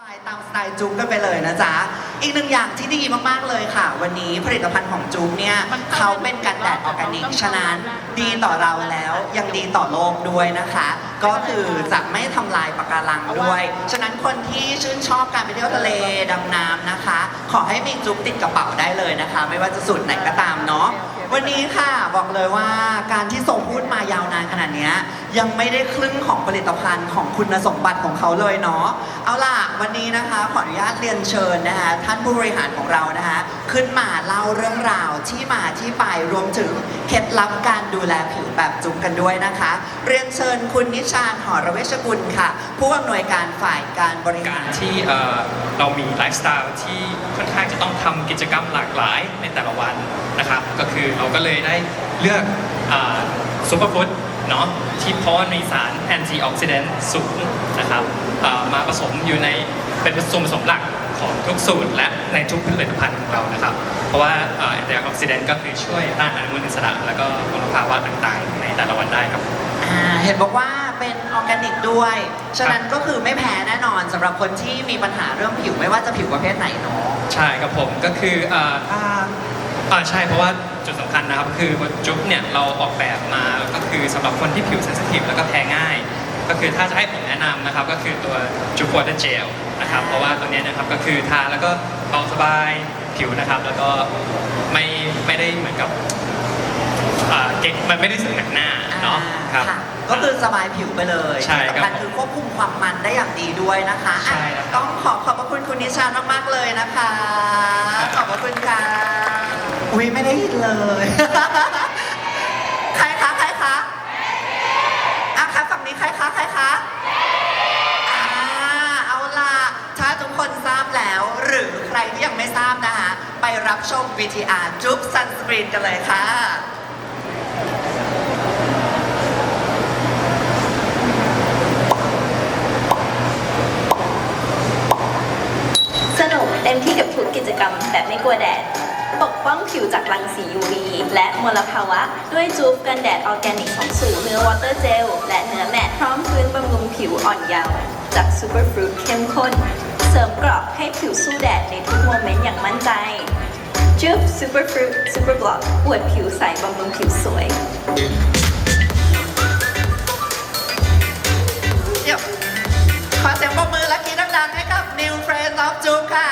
ไปตามสไตล์จุ๊บกันไปเลยนะจ๊ะ อีกหนึ่งอย่างที่ดีมาก ๆ เลยค่ะ วันนี้ผลิตภัณฑ์ของจุ๊บเนี่ยเขาเป็นกันแดดออร์แกนิก ฉะนั้นดีต่อเราแล้วยังดีต่อโลกด้วยนะคะ ก็คือจะไม่ทำลายปะการังด้วย ฉะนั้นคนที่ชื่นชอบการไปเที่ยวทะเลดำน้ำนะคะ ขอให้มีจุ๊บติดกระเป๋าได้เลยนะคะ ไม่ว่าจะสูตรไหนก็ตามเนาะ วันนี้ค่ะบอกเลยว่าการที่ส่งพูดมายาวนานขนาดเนี้ยยังไม่ได้ครึ่งของผลิตภัณฑ์ของคุณสมบัติของเขาเลยเนาะเอาล่ะวันนี้นะคะขออนุญาตเรียนเชิญนะคะท่านผู้บริหารของเรานะคะขึ้นมาเล่าเรื่องราวที่มาที่ไปรวมถึงเคล็ดลับการดูแลผิวแบบจุ๊บกันด้วยนะคะ เรียนเชิญคุณนิชานหอระเวชกุลค่ะ ผู้อำนวยการฝ่ายการบริหารที่เอ่อเรามีไลฟ์สไตล์ที่ค่อนข้างจะต้องทำกิจกรรมหลากหลายในแต่ละวันนะครับก็คือเราก็เลยได้เลือกซูเปอร์ฟู้ดเนาะที่เพราะว่ามีสารแอนตี้ออกซิแดนต์สูงนะครับเอ่อมาผสมอยู่ในเป็นส่วนผสมหลักของทุกสูตรและในทุกผลิตภัณฑ์ของเรานะครับ เพราะว่าแอนตี้ออกซิแดนต์ก็คือช่วยต้านอนุมูลอิสระ แล้วก็มลภาวะต่างๆ ในแต่ละวันได้ครับอ่าเห็นบอกว่าเป็นออร์แกนิกด้วย ฉะนั้นก็คือไม่แพ้แน่นอนสำหรับคนที่มีปัญหาเรื่องผิวไม่ว่าจะผิวประเภทไหนเนาะใช่ครับผมก็คือเอ่อถ้า อ่าใช่เพราะว่าจุดสำคัญนะครับ คือจุ๊บเนี่ยเราออกแบบมาก็คือสำหรับคนที่ผิวเซนซิทีฟแล้วก็แพ้ง่าย ก็คือถ้าจะให้ผมแนะนำนะครับ ก็คือตัวจุ๊บวอเตอร์เจลนะครับ เพราะว่าตัวเนี้ยนะครับก็คือทาแล้วก็เบาสบายผิวนะครับ แล้วก็ไม่ไม่ได้เหมือนกับอ่าเก๊กมันไม่ได้รู้สึกหนักหน้าเนาะครับค่ะก็คือสบายผิวไปเลยใช่ครับที่สำคัญคือควบคุมความมันได้อย่างดีด้วยนะคะอะใช่ครับต้องขอขอบพระคุณคุณนิชานมากๆเลยนะคะ ขอบพระคุณค่ะ อุ้ยไม่ได้ยินเลย ใครคะใครคะอะคะฝั่งนี้ใครคะใครคะอ่าเอาล่ะถ้าทุกคนทราบแล้ว หรือใครที่ยังไม่ทราบนะคะไปรับชม VTR จุ๊บซันสกรีนกันเลยค่ะ สนุกเต็มที่กับทุกกิจกรรมแบบไม่กลัวแดด ปกป้องผิวจากรังสี UV และมลภาวะ ด้วยจูบกันแดดออร์แกนิก2สูตรเนื้อวอเตอร์เจลและเนื้อแมตพร้อมฟื้นบำรุงผิวอ่อนเยาว์จากซูเปอร์ฟรุตเข้มข้น เสริมเกราะให้ผิวสู้แดดในทุกโมเมนต์อย่างมั่นใจจูบซูเปอร์ฟรุตซูเปอร์บล็อกอวดผิวใสบำรุงผิวสวยเดี๋ยวขอเสียงปรบมือและกรีดดังๆให้กับ New Friends of Juke ค่ะ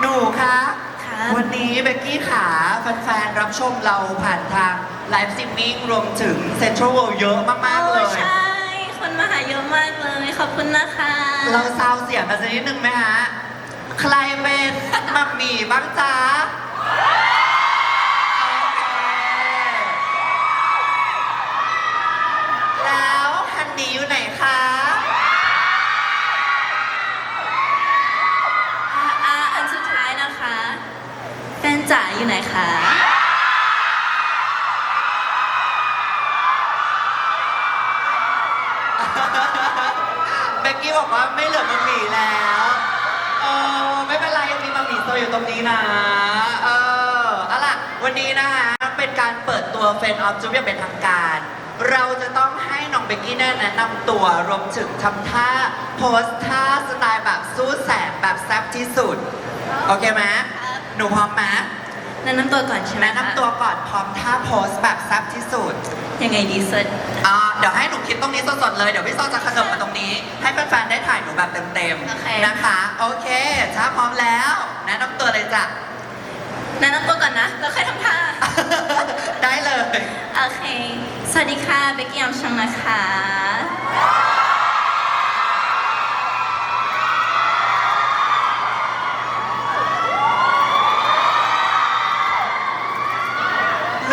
หนูคะค่ะ วันนี้เบกกี้ขาแฟนๆรับชมเราผ่านทางไลฟ์สตรีมมิ่งรวมถึงเซ็นทรัลเวิลด์เยอะมากๆเลย โอ้ใช่ คนมาหาเยอะมากเลย ขอบคุณนะคะเราซาวเสียงกันสักนิดนึงไหมฮะ ใครเป็นมัมมี่บ้างจ๊ะ นนี้นะคะเป็นการเปิดตัวเฟนออฟจูอย่างเป็นทางการ เราจะต้องให้น้องเบกกี้เนี่ยแนะนำตัวรวมถึงทำท่าโพสท่าสไตล์แบบสู้แสบแบบแซ่บที่สุด โอเคไหมหนูพร้อมไหมแนะนำตัวก่อนใช่ไหมแนะนำตัวก่อนพร้อมท่าโพสแบบแซ่บที่สุด ยังไงดีเซิร์ชอ่าเดี๋ยวให้หนูคิดตรงนี้สดๆเลย เดี๋ยวพี่โซจะขยับมาตรงนี้ ให้แฟนๆได้ถ่ายหนูแบบเต็มโอเคๆนะคะ โอเคถ้าพร้อมแล้ว แนะนำตัวเลยจ้ะ แนะนำตัวก่อนนะ แล้วใครทำท่า ได้เลย โอเค สวัสดีค่ะเบกกี้อัมชังนะคะ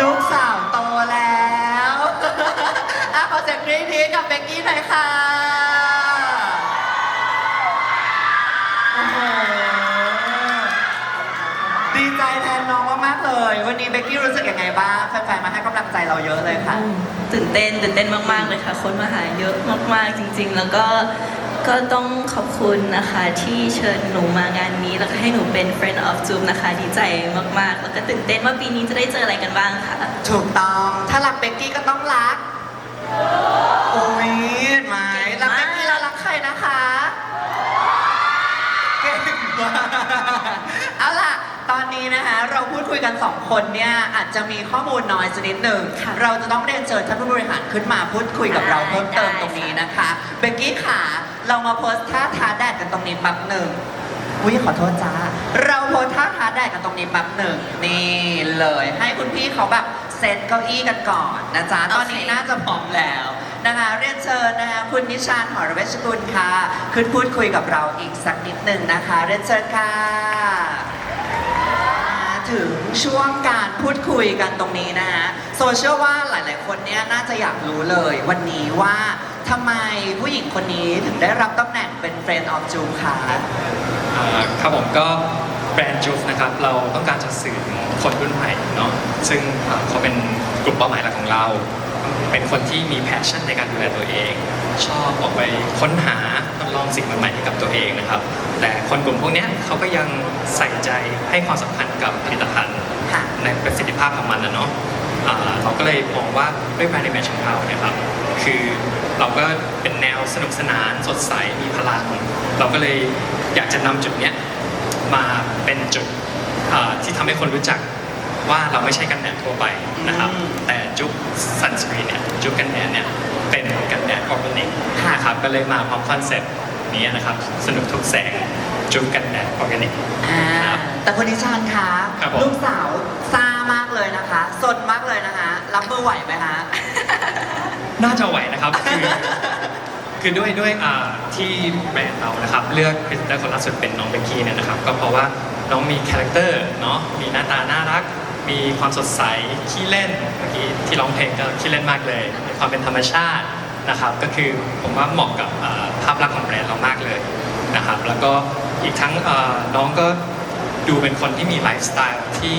ลูกสาวโตแล้ว อะขอเสียงกรี๊ดทีกับเบกกี้หน่อยค่ะ วันนี้เบกกี้รู้สึกยังไงบ้างแฟนๆมาให้กำลังใจเราเยอะเลยค่ะ ตื่นเต้นตื่นเต้นมากๆเลยค่ะ คนมาหาเยอะมากๆจริง ๆ แล้วก็ก็ต้องขอบคุณนะคะที่เชิญหนูมางานนี้ แล้วก็ให้หนูเป็น friend of Zoom นะคะดีใจมากๆ แล้วก็ตื่นเต้นว่าปีนี้จะได้เจออะไรกันบ้างค่ะ ถูกต้อง ถ้ารักเบกกี้ก็ต้องรัก โอ้ยเห็นไหม เก่ง รัก มาก เบกกี้แล้วรักใครนะคะ เก่งมากเอาล่ะ ตอ นนี้นะคะเราพูดคุยกันสองคนเนี่ยอาจจะมีข้อมูลน้อยสักนิดหนึ่งค่ะเราจะต้องเรียนเชิญท่านผู้บริหารขึ้นมาพูดคุยกับเราเพิ่มเติมตรงนี้นะคะเบกกี้ขาเรามาโพสท่าท้าแดดกันตรงนี้แป๊บหนึ่งอุ้ยขอโทษจ้าเราโพสท่าท้าแดดกันตรงนี้แป๊บหนึ่งนี่เลยให้คุณพี่เขาแบบเซตเก้าอี้กันก่อนนะจ๊ะตอนนี้โอเคน่าจะพร้อมแล้วนะคะเรียนเชิญนะคะคุณนิชานหอรเวชกุลค่ะ ขึ้นพูดคุยกับเราอีกสักนิดหนึ่งนะคะ เรียนเชิญค่ะมาถึง ช่วงการพูดคุยกันตรงนี้นะคะโซเชียลว่าหลาย ๆ คนเนี่ยน่าจะอยากรู้เลยวันนี้ว่าทำไมผู้หญิงคนนี้ถึงได้รับตำแหน่งเป็น Friend of June คะอ่าครับผมก็แบรนด์จูฟนะครับเราต้องการจะสื่อถึงคนรุ่นใหม่เนาะซึ่งอ่าเขาเป็นกลุ่มเป้าหมายหลักของเรา เป็นคนที่มีแพชชั่นในการดูแลตัวเอง ชอบออกไปค้นหาทดลองสิ่งใหม่ๆให้กับตัวเองนะครับ แต่คนกลุ่มพวกเนี้ยเขาก็ยังใส่ใจให้ความสำคัญกับผลิตภัณฑ์ ในประสิทธิภาพของมันนะเนาะอ่าเราก็เลยมองว่าด้วยแบรนด์ image ของเราเนี่ยครับคือเราก็เป็นแนวสนุกสนานสดใสมีพลัง เราก็เลยอยากจะนำจุดเนี้ยมาเป็นจุดอ่าที่ทำให้คนรู้จักว่าเราไม่ใช่กันแดดทั่วไปนะครับอืมแต่จุ๊บซันสกรีนเนี่ยจุ๊บกันแดดเนี่ยเป็นกันแดดออร์แกนิกค่ะนะครับก็เลยมาพร้อมคอนเซ็ปต์นี้นะครับ สนุกทุกแสงจุ๊บกันแดดออร์แกนิกอ่าครับ แต่คุณนิชานคะครับผม ลูกสาวซ่ามากเลยนะคะสนมากเลยนะคะ รับมือไหวไหมคะ น่าจะไหวนะครับ คือคือด้วยด้วยอ่าที่แบรนด์เรานะครับ เลือกพรีเซนเตอร์คนล่าสุดเป็นน้องเบกกี้เนี่ยนะครับ ก็เพราะว่าน้องมีคาแรคเตอร์เนาะมีหน้าตาน่ารัก มีความสดใสขี้เล่นเมื่อกี้ที่ร้องเพลงก็ขี้เล่นมากเลยมีความเป็นธรรมชาตินะครับ ก็คือผมว่าเหมาะกับอ่าภาพลักษณ์ของแบรนด์เรามากเลยนะครับ แล้วก็อีกทั้งอ่าน้องก็ ดูเป็นคนที่มีไลฟ์สไตล์ที่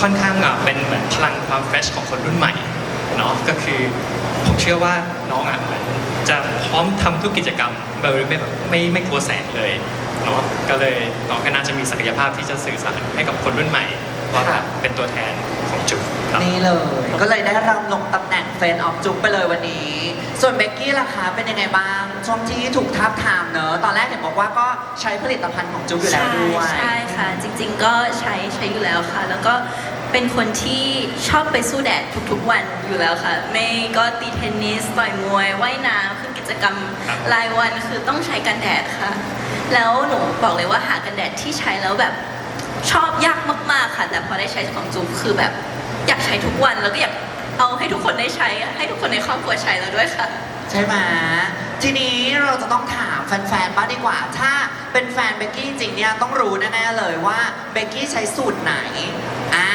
ค่อนข้างอะเป็นเหมือนพลังความเฟรชของคนรุ่นใหม่เนาะก็คือผมเชื่อว่าน้องอะเหมือนจะพร้อมทำทุกกิจกรรมโดยไม่แบบไม่ไม่กลัวแสงเลยเนาะก็เลยน้องก็น่าจะมีศักยภาพที่จะสื่อสารให้กับคนรุ่นใหม่ว่าแบบเป็นตัวแทนของจุดครับนี่เลย ก็เลยได้รับลงตำแหน่งเฟนออฟจุ๊บไปเลยวันนี้ ส่วนเบกกี้ล่ะคะเป็นยังไงบ้างช่วงที่ถูกทับทามเนอะตอนแรกเห็นบอกว่าก็ใช้ผลิตภัณฑ์ของจุ๊บอยู่แล้วด้วยใช่ใช่ค่ะ จริงๆก็ใช้ใช้อยู่แล้วค่ะ แล้วก็เป็นคนที่ชอบไปสู้แดดทุกๆวันอยู่แล้วค่ะ ไม่ก็ตีเทนนิสต่อยมวยว่ายน้ำคือกิจกรรมครับรายวันคือต้องใช้กันแดดค่ะ แล้วหนูบอกเลยว่าหากันแดดที่ใช้แล้วแบบชอบยากมากๆค่ะ แต่พอได้ใช้ของจุ๊บคือแบบอยากใช้ทุกวันแล้วก็อยาก เอาให้ทุกคนได้ใช้ ให้ทุกคนในครอบครัวใช้แล้วด้วยค่ะ ใช่ไหมทีนี้เราจะต้องถามแฟนๆบ้างดีกว่า ถ้าเป็นแฟนเบกกี้จริงเนี่ยต้องรู้แน่ๆเลยว่าเบกกี้ใช้สูตรไหนอ่า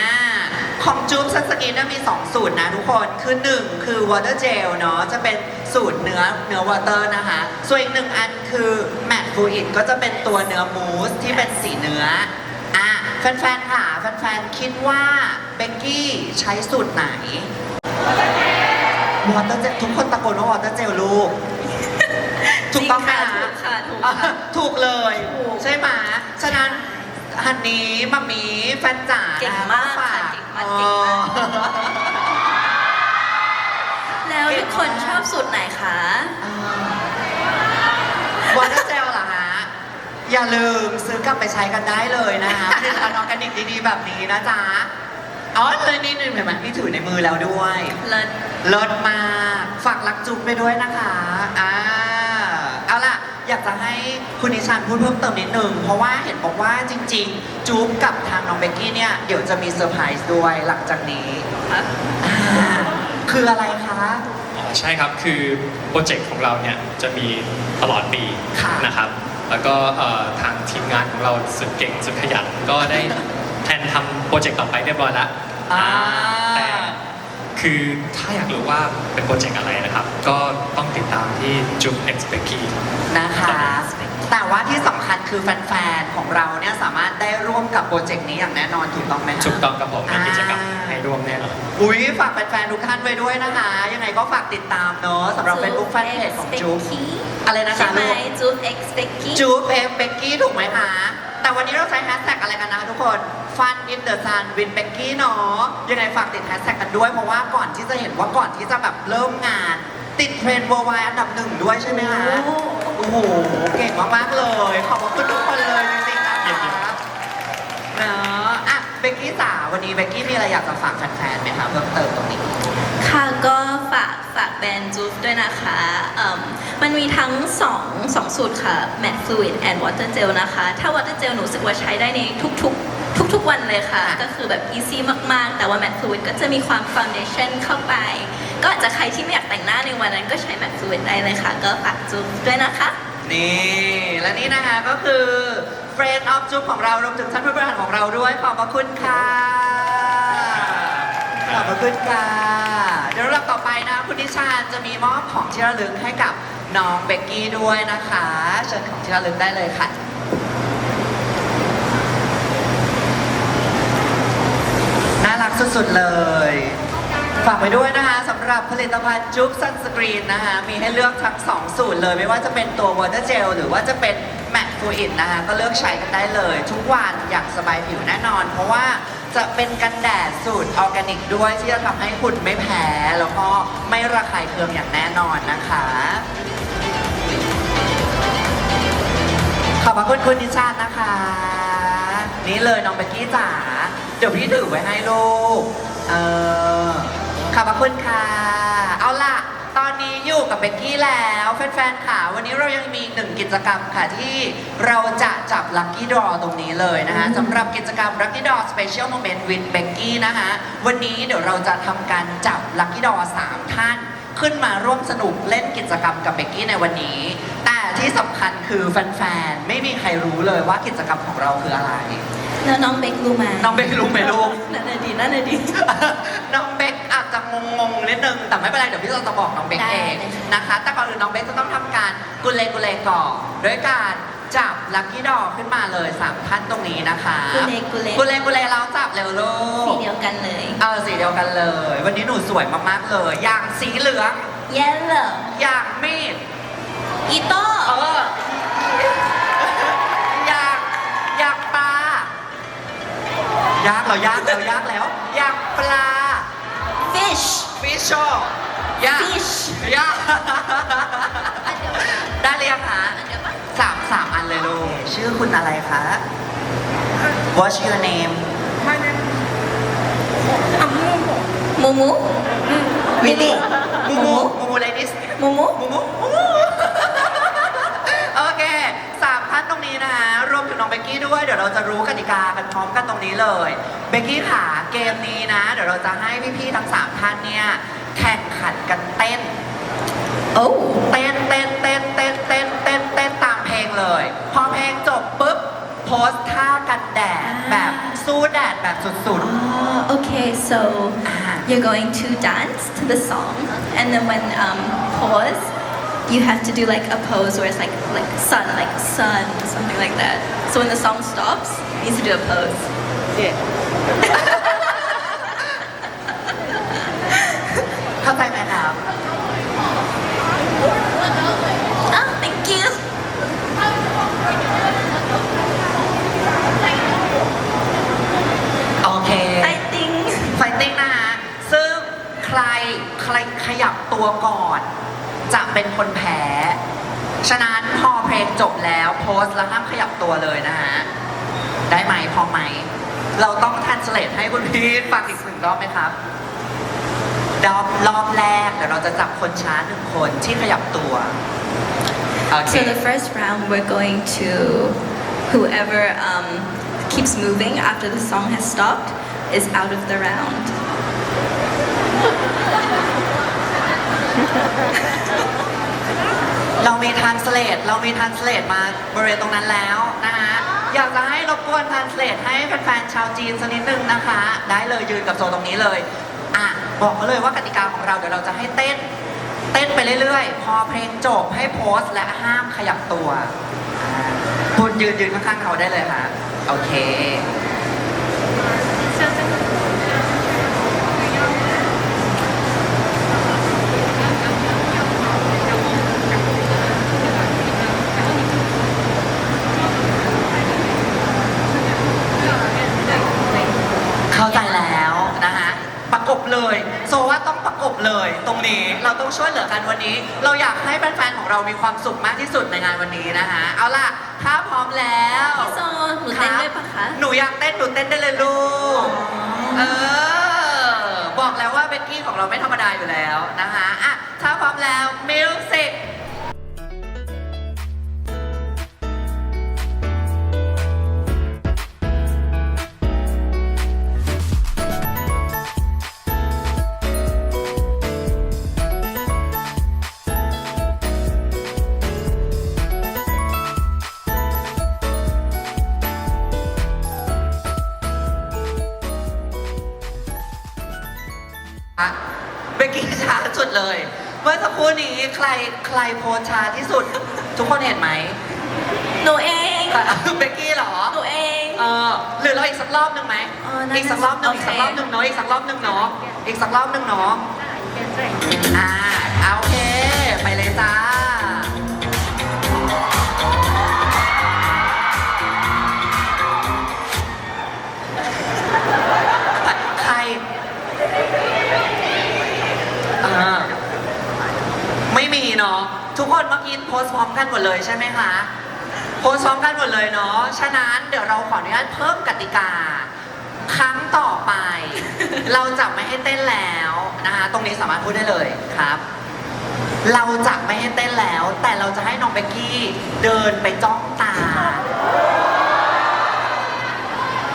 ของจูบซันสกินเนี่ยมี 2 สูตรนะทุกคนคือ 1 คือ water gel เนาะจะเป็นสูตรเนื้อเนื้อ water นะคะ ส่วนอีกหนึ่งอันคือ matte fluid ก็จะเป็นตัวเนื้อมูสที่เป็นสีเนื้ออะแฟนๆค่ะแฟนๆคิดว่าเบกกี้ใช้สูตรไหน วอเตอร์เจลทุกคนตะโกนว่าวอเตอร์เจลลูกถูกต้องไหมจริงฮะค่ะถูกอะค่ะ ถูกเลยถูกใช่ไหมฉะนั้นฮันนี้มามีแฟนจ๋าเก่งมากฝค่ะเก่งมากเก่งมาก แล้วทุกคนชอบสูตรไหนคะ วอเตอร์เจลเหรอฮะ อย่าลืมซื้อกลับไปใช้กันได้เลยนะคะผลิตภัณฑ์ออร์แกนิกดีๆแบบนี้นะจ๊ะ อ๋อเลยนี่หนึ่งเห็นไหมพี่ถือในมือแล้วด้วยเลิศเลิศมากฝากรักจุ๊บไปด้วยนะคะอ่าเอาล่ะ อยากจะให้คุณนิชานพูดเพิ่มเติมนิดนึงเพราะว่าเห็นบอกว่าจริง ๆ จุ๊บกับทางน้องเบกกี้เนี่ยเดี๋ยวจะมีเซอร์ไพรส์ด้วยหลังจากนี้ค่ะอ่าคืออะไรคะ อ๋อใช่ครับ คือโปรเจกต์ของเราเนี่ยจะมีตลอดปีค่ะนะครับ แล้วก็เอ่อทางทีมงานของเราสุดเก่งสุดขยันก็ได้ แพลนทำโปรเจกต์ต่อไปเรียบร้อยแล้วอ่า แต่คือถ้าอยากรู้ว่าเป็นโปรเจกต์อะไรนะครับ ก็ต้องติดตามที่จุ๊บ X p e c k y นะคะ แต่ว่าที่สำคัญคือแฟนๆ ของเราเนี่ยสามารถได้ร่วมกับโปรเจกต์นี้อย่างแน่นอนถูกต้องไหมคะ ถูกต้องกับผมมีอ่ากิจกรรมให้ร่วมแน่นอน อุ้ยฝากแฟนๆ ทุกท่านไว้ด้วยนะคะ ยังไงก็ฝากติดตามเนอะสำหรับ Facebook Fanpage ของจุ๊บ อะไรนะใช่คะไหมลูกจูบ X Becky จูบเอฟเบกกี้ถูกไหมคะ แต่วันนี้เราใช้แฮชแท็กอะไรกันนะคะทุกคน Fun in the Sun win Becky เนาะยังไงฝากติดแฮชแท็กกันด้วย เพราะว่าก่อนที่จะเห็นว่าก่อนที่จะแบบเริ่มงาน ติดเทรนด์ worldwide อันดับหนึ่งด้วยใช่ไหมคะ โอ้โห เก่งมากๆเลย ขอบคุณทุกคนเลยจริงๆนะคะเนาะอะเบกกี้จ๋าวันนี้เบกกี้มีอะไรอยากจะฝากแฟนๆไหมคะเพิ่มเติมตรงนี้ ค่ะก็ ฝากฝากแบรนด์จูฟด้วยนะคะเอิ่มมันมีทั้ง2 2สูตรค่ะ Matte Fluid and Water Gel นะคะ ถ้า Water Gel หนูรู้สึกว่าใช้ได้ในทุกๆ ทุกๆวันเลยค่ะ ก็คือแบบ easy มากๆ แต่ว่า Matte Fluid ก็จะมีความ foundation เข้าไป ก็อาจจะใครที่ไม่อยากแต่งหน้าในวันนั้นก็ใช้ Matte Fluid ได้เลยค่ะ ก็ฝากจูฟด้วยนะคะ นี่ และนี่นะคะก็คือ Friend of จุ๊บของเรารวมถึงท่านผู้บริหารของเราด้วยขอบพระคุณค่ะ ขอบพระคุณค่ะเดี๋ยวเราต่อไปนะ คุณนิชานจะมีมอบของที่ระลึกให้กับน้องเบกกี้ด้วยนะคะ เชิญของที่ระลึกได้เลยค่ะ น่ารักสุดๆเลย ฝากไปด้วยนะคะสำหรับผลิตภัณฑ์จุ๊บซันสกรีนนะคะ มีให้เลือกทั้ง 2 สูตรเลย ไม่ว่าจะเป็นตัว Water Gel หรือว่าจะเป็น Matte Fluid นะคะ ก็เลือกใช้กันได้เลย ทุกวันอย่างสบายผิวแน่นอน เพราะว่า จะเป็นกันแดดสูตรออร์แกนิกด้วยที่จะทำให้คุณไม่แพ้ แล้วก็ไม่ระคายเคืองอย่างแน่นอนนะคะ ขอบพระคุณคุณนิชาตนะคะ นี่เลยน้องเบกกี้จ๋าเดี๋ยวพี่ถือไว้ให้ลูก เออขอบพระคุณค่ะ เอาล่ะ ตอนนี้อยู่กับเบกกี้แล้วแฟนๆค่ะ วันนี้เรายังมีอีกหนึ่งกิจกรรมค่ะที่เราจะจับลัคกี้ด w ตรงนี้เลยนะคะสำหรับกิจกรรม Lucky Draw Special Moment with Becky นะคะวันนี้เดี๋ยวเราจะทำการจับลัคกี้ด w สามท่านขึ้นมาร่วมสนุกเล่นกิจกรรมกับเบกกี้ในวันนี้ แต่ที่สำคัญคือแฟนๆไม่มีใครรู้เลยว่ากิจกรรมของเราคืออะไร แล้วน้องเบครู้ไหมน้องเบครู้ไหมลูก นั่นน่ะดีนั่นน่ะดี น้องเบคอา จจะงงๆนิดนึงแต่ไม่เป็นไรเดี๋ยวพี่เราจะบอกน้องเบคได้เองได้ค่ะนะคะ แต่ก่อนอื่นน้องเบคจะต้องทำการกุเลกุเลก่อนด้วยการจับลัคกี้ดอขึ้นมาเลยสามท่านตรงนี้นะคะกุเลกุเลกุเลกุเลเราจับเร็วลูสีกเดียวกันเลยเออสีเดียวกันเลย วันนี้หนูสวยมากๆเลย อย่างสีเหลือง yellow อย่างมีดอีโต้เอออยากอยากปลายากแล้วยากแล้วยากแล้ว ชโชยาก fish ยากได้เรียงคะเดี๋ยวปะสามสามอันเลยลูก ชื่อคุณอะไรคะ What's your name มูมู มูมูมูมู มูมูเลดิสมูมู มูมูมูมูโอเคสามท่า นตรงนี้นะคะรวมถึงน้องเบกกี้ด้วย เดี๋ยวเราจะรู้กติกากันพร้อมกันตรงนี้เลย เบกกี้ค่ะ เกมนี้นะ เดี๋ยวเราจะให้พี่ๆทั้งสามท่านเนี่ยแข่งขันกันเต้น โอ้เต้นเต้นเต้นเต้นเต้นเต้นเต้นตามเพลงเลย พอเพลงจบปุ๊บโพสท่ากันแดดแบบสู้แดดแบบสุด Oh, okay, so Ah. you're going to dance to the song, and then when um pause, you have to do like a pose where it's like like sun, like sun, something like that. So when the song stops, you need to do a pose. Yeah. เข้าใจไหมครับ oh, thank you. Okay. จะเป็นคนแพ้ ฉะนั้นพอเพลงจบแล้วโพสแล้วห้ามขยับตัวเลยนะฮะ ได้ไหมพอไหม เราต้องทันสเลตให้คุณพีทฟังอีกหนึ่งรอบไหมครับรอบรอบแรกเดี๋ยวเราจะจับคนช้าหนึ่งคนที่ขยับตัวโอเค So the first round, we're going to whoever um, keeps moving after the song has stopped is out of the round. เรามีท r นสเลตเรามีท r นสเลตมาบริเวณตรงนั้นแล้วนะคะอยากจะให้รบกวนท r นสเลตให้แฟนๆชาวจีนสักนิดนึงนะคะ ได้เลยยืนกับโซนตรงนี้เลยอะบอกเขาเลยว่ากติกาของเราเดี๋ยวเราจะให้เต้น เต้นไปเรื่อยๆ พอเพลงจบให้โพสและห้ามขยับตัวคุณยืนยืนข้างๆเขาได้เลยค่ะ โอเค เข้าใจแล้วนะคะประ กบเลย โซว่าต้องประกบเลย ตรงนี้เราต้องช่วยเหลือกันวันนี้ เราอยากให้แฟนๆของเรามีความสุขมากที่สุดในงานวันนี้นะคะเอาล่ะถ้าพร้อมแล้วพี่โซนหนูเต้นด้วยปะคะหนูอยากเต้นหนูเต้นได้เลยลูกเออบอกแล้วว่าเบกกี้ของเราไม่ธรรมดาอยู่แล้วนะคะอะถ้าพร้อมแล้วมิวสิก ใครใครโพสช้าที่สุด ทุกคนเห็นไหมหนูเองเบกกี้เหรอ หนูเอง เออหรือเราอีกสักรอบหนึ่งไหมเออนั่นน่ะอีกสักรอบหนึ่งโออีกเค สักรอบหนึ่งเนาะอีกสักรอบหนึ่งเนาะอีกสักรอบหนึ่งเนาะอ่าเอาโอเค ไปเลยจ้า เนาะทุกคนเมื่อกี้โพสต์พร้อมกันหมดเลยใช่ไหมคะโพสต์พร้อมกันหมดเลยเนาะฉะนั้นเดี๋ยวเราขออนุญาตเพิ่มกติกา ครั้งต่อไป เราจะไม่ให้เต้นแล้วนะคะตรงนี้สามารถพูดได้เลยครับ เราจะไม่ให้เต้นแล้ว แต่เราจะให้น้องเบกกี้เดินไปจ้องตา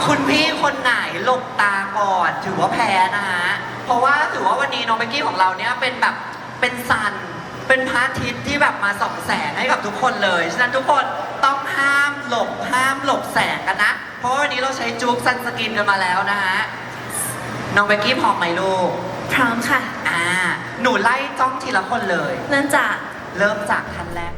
คุณพี่คนไหนหลบตาก่อนถือว่าแพ้นะฮะเพราะว่าถือว่าวันนี้น้องเบกกี้ของเราเนี่ยเป็นแบบเป็นซัน เป็นพระอาทิตย์ที่แบบมาส่องแสงให้กับทุกคนเลย ฉะนั้นทุกคนต้องห้ามหลบห้ามหลบแสงกันนะ เพราะว่าวันนี้เราใช้จุ๊กซันสกินกันมาแล้วนะฮะ น้องเบกกี้พร้อมไหมลูก พร้อมค่ะ อ่า หนูไล่จ้องทีละคนเลยเริ่มจากเริ่มจากท่านแรก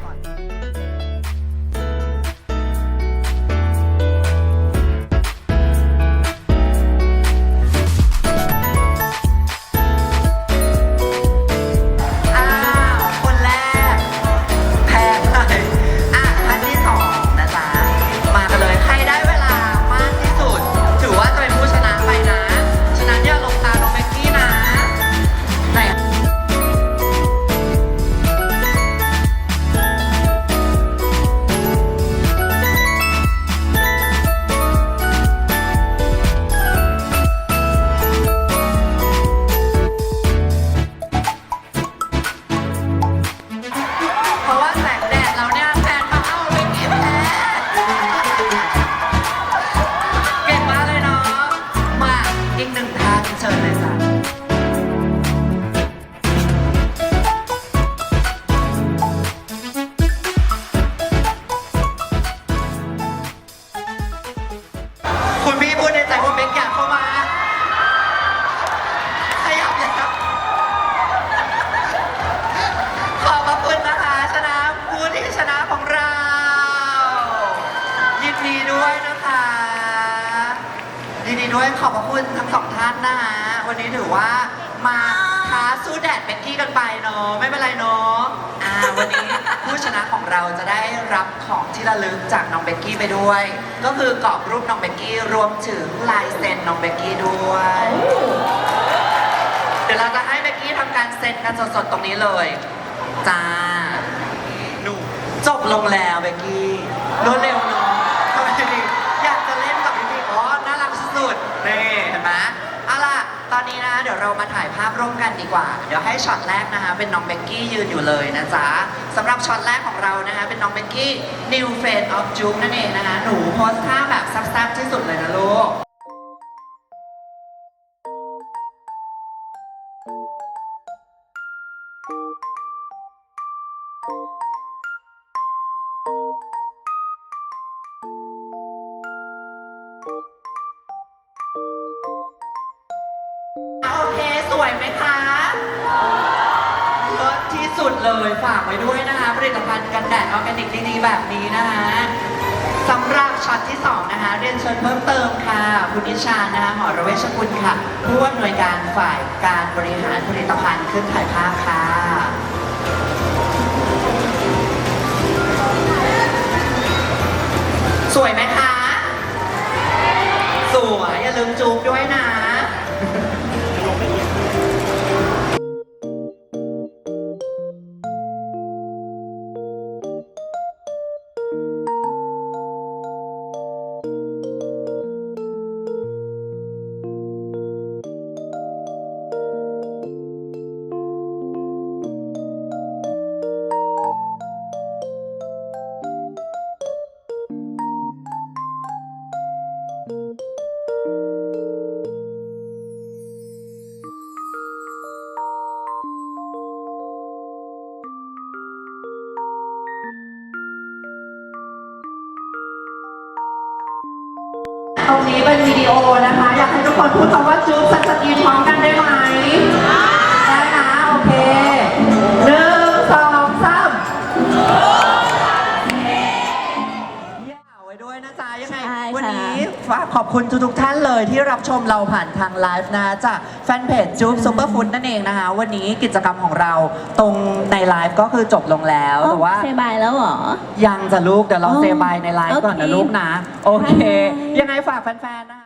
ว่ามาท้าสู้แดดเบกกี้กันไปเนาะไม่เป็นไรเนาะอ่าวันนี้ผู้ชนะของเราจะได้รับของที่ระลึกจากน้องเบกกี้ไปด้วย ก็คือกรอบรูปน้องเบกกี้รวมถึงลายเซ็นน้องเบกกี้ด้วย เดี๋ยวยวเราจะให้เบกกี้ทำการเซ็นกันสดๆตรงนี้เลยจ้าหนูจบลงแล้วเบกกี้รวดเร็วเนาะทำไมดีอยากจะเล่นกับพี่พี่อ๋อ น่ารักสุดๆนี่เห็นไหมเอาล่ะ ตอนนี้นะ เดี๋ยวเรามาถ่ายภาพร่วมกันดีกว่า เดี๋ยวให้ช็อตแรกนะคะ เป็นน้องเบกกี้ยืนอยู่เลยนะจ๊ะสำหรับช็อตแรกของเรานะคะ เป็นน้องเบกกี้ New Face of Juke นั่นเองนะคะ หนูโพสท่าแบบแซ่บที่สุดเลยนะลูก นะคะผลิตภัณฑ์กันแดดออร์แกนิกดีๆแบบนี้นะคะสำหรับช็อตที่ 2 นะคะ เรียนเชิญเพิ่มเติมค่ะ คุณนิชานะคะหอระเวชกุลค่ะ ผู้อำนวยการฝ่ายการบริหารผลิตภัณฑ์ขึ้นถ่ายภาพค่ะสวยไหมคะ สวย อย่าลืมจูบด้วยนะ อบคุณทุกๆท่านเลยที่รับชมเราผ่านทางไลฟ์นะจากแฟนเพจจูบซูเปอร์ฟู้ดนั่นเองนะคะ วันนี้กิจกรรมของเราตรงในไลฟ์ก็คือจบลงแล้วแต่ว่า เซบายแล้วเหรอ ยังจะลูกเดี๋ยวเราอ๋อเซบายในไลฟ์ก่อนนะโอเค ลูกนะ โอเคบ๊ายบายยังไงฝากแฟนๆนะคะ